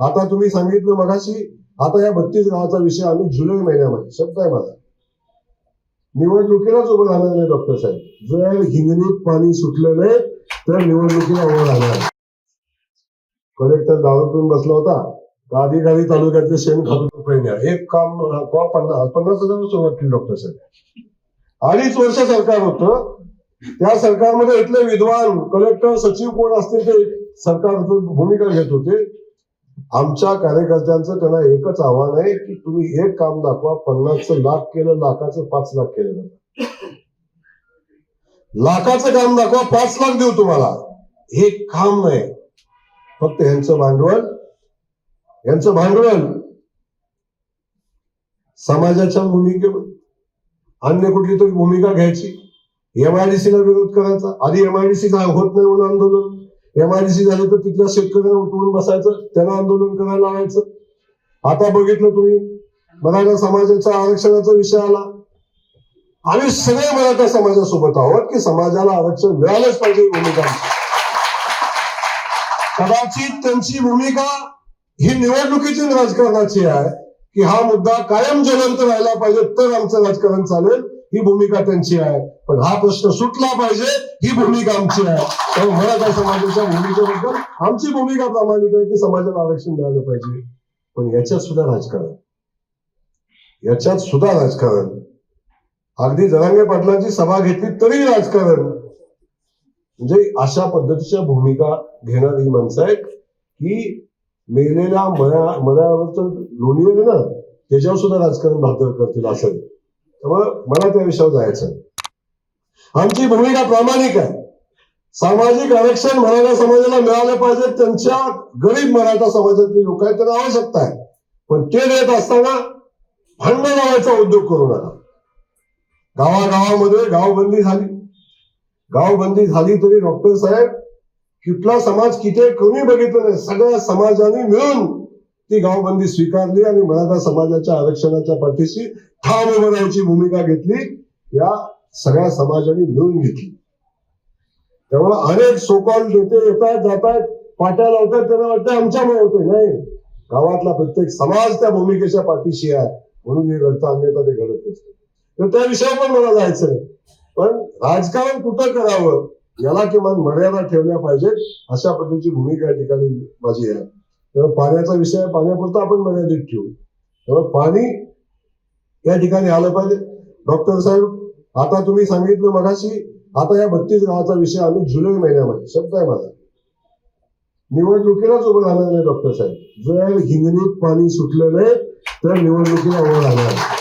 आता तुम्ही सांगितलं मगाशी आता या बत्तीस गावाचा विषय आम्ही जुलै महिन्यामध्ये शब्द आहे माझा निवडणुकीलाच उभं राहणार नाही डॉक्टर साहेब. जर हिंगणीत पाणी सुटलं नाही तर निवडणुकीला उभं राहणार कलेक्टर दारू बसला होता का अधिकारी तालुक्यातले शेण खातो रुपये एक काम पन्नास पन्नास हजार सुरुवात केली डॉक्टर साहेब. अडीच वर्ष सरकार होतं. त्या सरकारमध्ये इथले विद्वान कलेक्टर सचिव कोण असतील ते सरकार भूमिका घेत होते. आमच्या कार्यकर्त्यांचं त्यांना एकच आव्हान आहे की तुम्ही एक काम दाखवा पन्नासचं लाख केलं लाखाचं पाच लाख केलं लाखाचं काम दाखवा पाच लाख देऊ तुम्हाला. हे काम नाही. फक्त यांचं भांडवल यांचं भांडवल. समाजाच्या भूमिकेवर अन्य कुठली तरी भूमिका घ्यायची. एमआयडीसीला विरोध करायचा. आधी एमआयडीसी होत नाही म्हणून आंदोलन. एमआयडीसी झाली तर तिथल्या शेतकऱ्यांना उठवून बसायचं त्यांना आंदोलन करायला लावायचं. आता बघितलं तुम्ही मराठा समाजाच्या आरक्षणाचा विषय आला. आम्ही सगळे मराठा समाजासोबत आहोत की समाजाला आरक्षण मिळालंच पाहिजे भूमिका कदाचित त्यांची भूमिका ही निवडणुकीची राजकारणाची आहे की हा मुद्दा कायम ज्वलंत राहिला पाहिजे तर आमचं राजकारण चालेल. ही भूमिका त्यांची आहे. पण हा प्रश्न सुटला पाहिजे ही भूमिका आमची आहे. त्यामुळे मराठा समाजाच्या भूमिकेबद्दल आमची भूमिका प्रामाणिक आहे की समाजाला आरक्षण मिळालं पाहिजे. पण याच्यात सुद्धा राजकारण. याच्यात सुद्धा राजकारण. अगदी जरांगे पाटलांची सभा घेतली तरी राजकारण. म्हणजे अशा पद्धतीच्या भूमिका घेणारी माणसं आहेत की मेलेल्या मया मनावरचं लोणी आहे ना त्याच्यावर सुद्धा राजकारण भाकर करतील असं त्यामुळं मला त्या विषयावर जायचं आमची भूमिका प्रामाणिक आहे. सामाजिक आरक्षण मराठा समाजाला मिळालं पाहिजे त्यांच्या गरीब मराठा समाजातली लोक आहेत त्यांना आवश्यकता आहे. पण ते देत असताना भांड लावायचा उद्योग करू नका. गावागावामध्ये गावबंदी झाली. गावबंदी झाली तरी डॉक्टर साहेब कुठला समाज किती कमी बघितलं नाही. सगळ्या समाजाने मिळून ती गावबंदी स्वीकारली आणि मराठा समाजाच्या आरक्षणाच्या पाठीशी ठाम उभं राहायची भूमिका घेतली या सगळ्या समाजाने मिळून घेतली. तेव्हा अनेक सोकॉल नेते येतात जातात पाट्या लावतात त्यांना वाटतं आमच्यामुळे होते नाही गावातला प्रत्येक समाज त्या भूमिकेच्या पाठीशी आहे. म्हणून हे घडतं अन्यथा ते घडत असते तर त्या विषयावर पण मला जायचंय. पण राजकारण कुठं करावं याला किमान मर्यादा ठेवल्या पाहिजेत अशा पद्धतीची भूमिका या ठिकाणी माझी आहे. तेव्हा पाण्याचा विषय पाण्यापुरता आपण मर्यादित ठेवू. तेव्हा पाणी या ठिकाणी आलं पाहिजे. डॉक्टर साहेब आता तुम्ही सांगितलं मगाशी आता या बत्तीस गावाचा विषय आम्ही जुलै महिन्यामध्ये शब्द आहे माझा. निवडणुकीलाच उभं राहणार नाही डॉक्टर साहेब. जर हिंगणीत पाणी सुटलं नाही तर निवडणुकीला उभं राहणार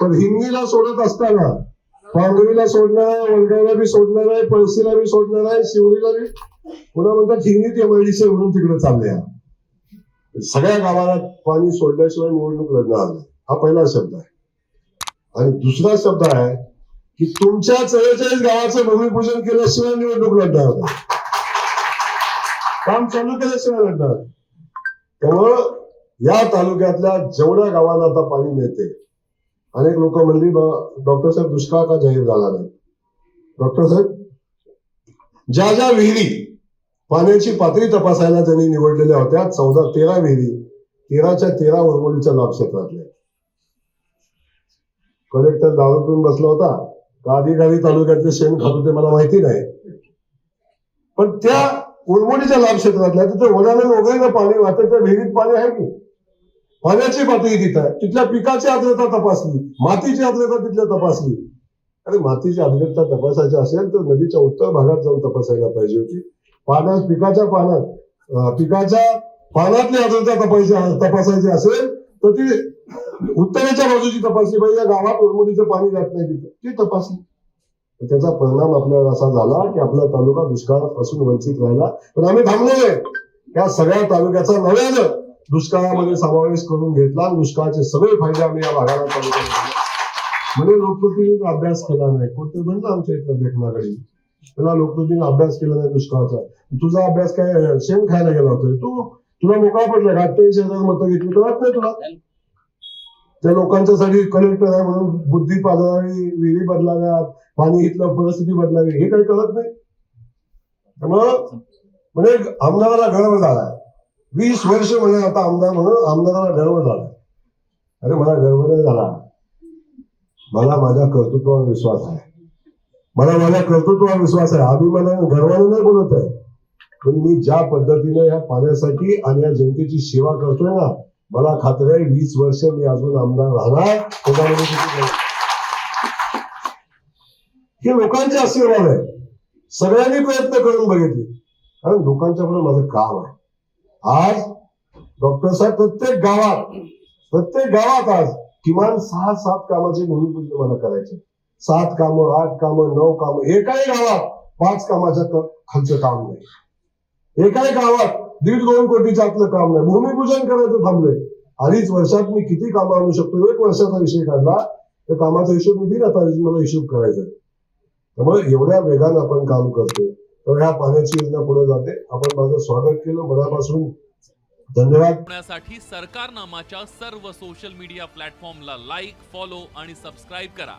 पण हिंगणीला सोडत असताना पांगरीला सोडणार आहे वडगावला बी सोडणार आहे पळशीला बी सोडणार आहे शिवरीला बी पुन्हा म्हणतात ठिंगणीत एमआयडीसी म्हणून तिकडे चालले सगळ्या गावाला पाणी सोडल्याशिवाय निवडणूक लढणार नाही. हा पहिला शब्द आहे. आणि दुसरा शब्द आहे की तुमच्या चव्वेचाळीस गावाचं भूमिपूजन केल्याशिवाय निवडणूक लढणार नाही. काम चालू केल्याशिवाय लढणार त्यामुळं या तालुक्यातल्या जेवढ्या गावांना आता पाणी मिळते अनेक लोक म्हणली "बा- डॉक्टर साहेब दुष्काळ का जाहीर झाला नाही? डॉक्टर साहेब ज्या ज्या विहिरी पाण्याची पातळी तपासायला त्यांनी निवडलेल्या होत्या चौदा तेरा विहिरी तेराच्या तेरा उर्मोलीच्या लाभ क्षेत्रातल्या. कलेक्टर दारू पिऊन बसला होता. का अधिकारी तालुक्यातले शेण खात ते मला माहिती नाही. पण त्या उर्मोलीच्या लाभ क्षेत्रातल्या तिथे वडाने वगैरे पाणी वाटत त्या विहिरीत पाणी आहे की? पाण्याची पातळी तिथं आहे. तिथल्या पिकाची आर्द्रता तपासली मातीची आर्द्रता तिथल्या तपासली. अरे मातीची आर्द्रता तपासायची असेल तर नदीच्या उत्तर भागात जाऊन तपासायला पाहिजे होती. पाण्यात पिकाच्या पाण्यात पिकाच्या पाण्यातली आर्द्रता तपासायची तपासायची असेल तर ती उत्तरेच्या बाजूची तपासली पाहिजे म्हणजे गावात उरमुडीचं पाणी जात नाही तिथे. ती तपासली त्याचा परिणाम आपल्यावर असा झाला की आपला तालुका दुष्काळापासून वंचित राहिला. पण आम्ही थांबलो नाही या सगळ्या तालुक्याचा नव्यानं दुष्काळामध्ये समावेश करून घेतला. दुष्काळाचे सगळे फायदे आम्ही या भागाला तालुक्यात म्हणजे म्हणे अभ्यास केला नाही. कोणते म्हणलं आमच्या इथलं देखनाकडे त्याला लोकप्रतिनिधी अभ्यास केला नाही दुष्काळाचा. तुझा अभ्यास काय शेण खायला गेला होता. तू तुला मोकळा पडला का? अठ्ठ्याऐंशी हजार मतं घेतली. कळत नाही तुला? त्या लोकांच्यासाठी कलेक्टर आहे म्हणून बुद्धी पाजणारी विहिरी बदलाव्यात पाणी इथलं परिस्थिती बदलावी. हे काही कळत नाही? त्यामुळं म्हणजे आमदाराला गर्व झाला वीस वर्ष म्हणे आता आमदार म्हणून आमदाराला गर्व झाला अरे मला गर्व नाही झाला. मला माझ्या कर्तृत्वावर विश्वास आहे. मला माझ्या कर्तृत्वावर विश्वास आहे. अभिमानाने गर्वाने नाही बोलत आहे. पण मी ज्या पद्धतीने या पाण्यासाठी आणि या जनतेची सेवा करतोय ना मला खात्री आहे वीस वर्ष मी अजून आमदार राहणार. त्याच्यामध्ये हे लोकांचे आशीर्वाद आहे. सगळ्यांनी प्रयत्न करून बघितले. कारण लोकांच्या पुढे माझं काम आहे. आज डॉक्टर साहेब प्रत्येक गावात प्रत्येक गावात आज किमान सहा सात कामाचे भूमिपूजन मला करायचे. सात कामं आठ कामं नऊ कामं एकाही गावात पाच कामाच्या क- खालचं काम नाही. एकाही गावात दीड दोन कोटीच्या आतलं काम नाही. भूमिपूजन करायचं थांबलंय. अडीच वर्षात मी किती कामं आणू शकतो? एक वर्षाचा विषय काढला तर कामाचा हिशोब मी दिला आता मला हिशोब करायचा त्यामुळे एवढ्या वेगानं आपण काम करतोय. तर ह्या पाण्याची योजना पुढे जाते. आपण माझं स्वागत केलं. मनापासून धन्यवाद. होण्यासाठी सरकारनामाच्या सर्व सोशल मीडिया प्लॅटफॉर्मला लाईक फॉलो आणि सबस्क्राईब करा.